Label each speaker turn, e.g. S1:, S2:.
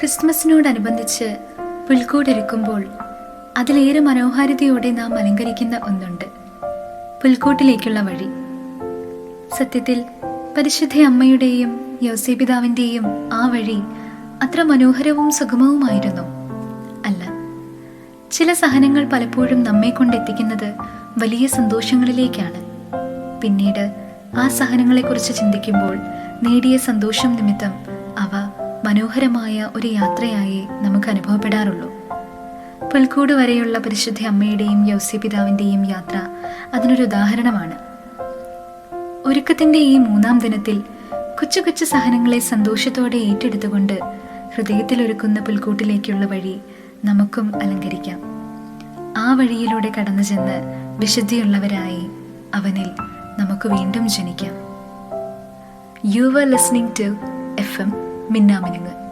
S1: ക്രിസ്മസിനോടനുബന്ധിച്ച് പുൽക്കൂടൊരുക്കുമ്പോൾ അതിലേറെ മനോഹാരിതയോടെ നാം അലങ്കരിക്കുന്ന ഒന്നുണ്ട്. പുൽക്കൂട്ടിലേക്കുള്ള വഴി. സത്യത്തിൽ പരിശുദ്ധ അമ്മയുടെയും യോസേപിതാവിന്റെയും ആ വഴി അത്ര മനോഹരവും സുഗമവുമായിരുന്നു അല്ല. ചില സഹനങ്ങൾ പലപ്പോഴും നമ്മെ കൊണ്ടെത്തിക്കുന്നത് വലിയ സന്തോഷങ്ങളിലേക്കാണ്. പിന്നീട് ആ സഹനങ്ങളെക്കുറിച്ച് ചിന്തിക്കുമ്പോൾ നേടിയ സന്തോഷം നിമിത്തം അവ മനോഹരമായ ഒരു യാത്രയായി നമുക്ക് അനുഭവപ്പെടാറുള്ളൂ. പുൽക്കൂട് വരെയുള്ള പരിശുദ്ധ അമ്മയുടെയും യൗസ്യപിതാവിന്റെയും യാത്ര അതിനൊരു ഉദാഹരണമാണ്. ഒരുക്കത്തിന്റെ ഈ മൂന്നാം ദിനത്തിൽ കൊച്ചു കൊച്ചു സഹനങ്ങളെ സന്തോഷത്തോടെ ഏറ്റെടുത്തുകൊണ്ട് ഹൃദയത്തിലൊരുക്കുന്ന പുൽക്കൂട്ടിലേക്കുള്ള വഴി നമുക്കും അലങ്കരിക്കാം. ആ വഴിയിലൂടെ കടന്നു ചെന്ന് വിശുദ്ധിയുള്ളവരായി അവനിൽ നമുക്ക് വീണ്ടും ജനിക്കാം. You are listening to FM M മിന്നാമിനുങ്ങ്.